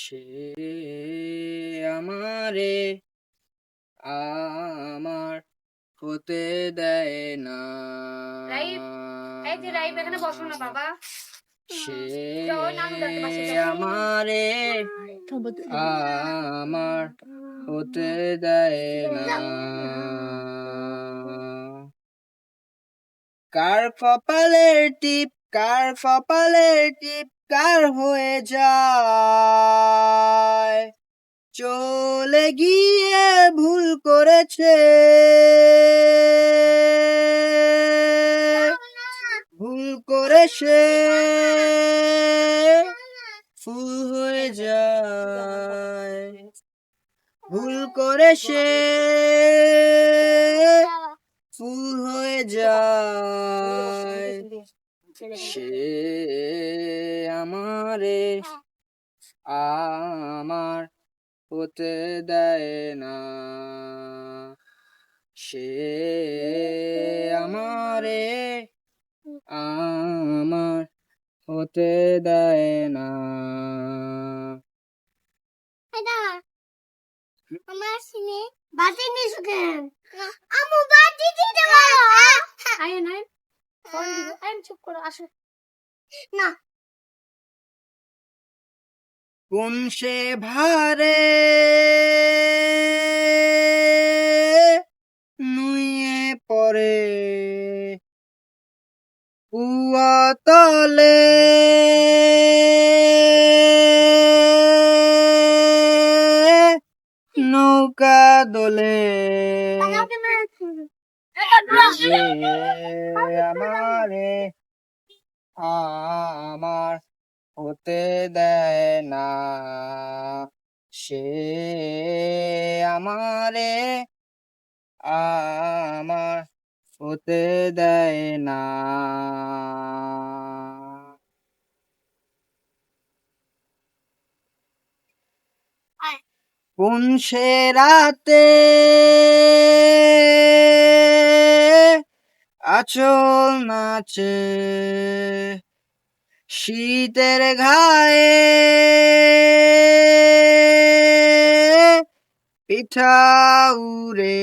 সে আমারে আমার হতে দেয় না। যে সে। আমারে আমার হতে দেয় না। কার কপালের টিপ কার কপালের টিপ কার হয়ে যায়? চলে গিয়ে ভুল করেছে। ভুল করে সে ফুল হয়ে যায়। ভুল করে সে ফুল হয়ে যায়। সে আমারে, আমার হতে দেয় না সে আমারে আমার হতে দেয় না আমার সিনে বাতি নিছো কেন আমু বাতি দিতে পারো আয়ন আয়ন ফোন দিব আয়ন চুপ করো আসো না কোন ভারে নুয়ে পরে কুয়া তলে নৌকা দোলে আমারে আমার হতে দেয় না। সে আমারে আমার হতে দেয় না। কোন সে রাতে আচল নাচে? শীতের ঘায়ে পিঠা উড়ে,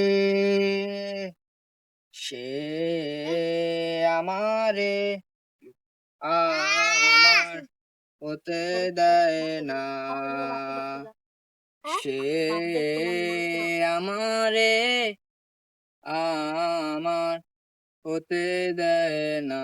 সে আমারে আমার হতে দেয় না। সে আমারে আমার হতে দেয় না।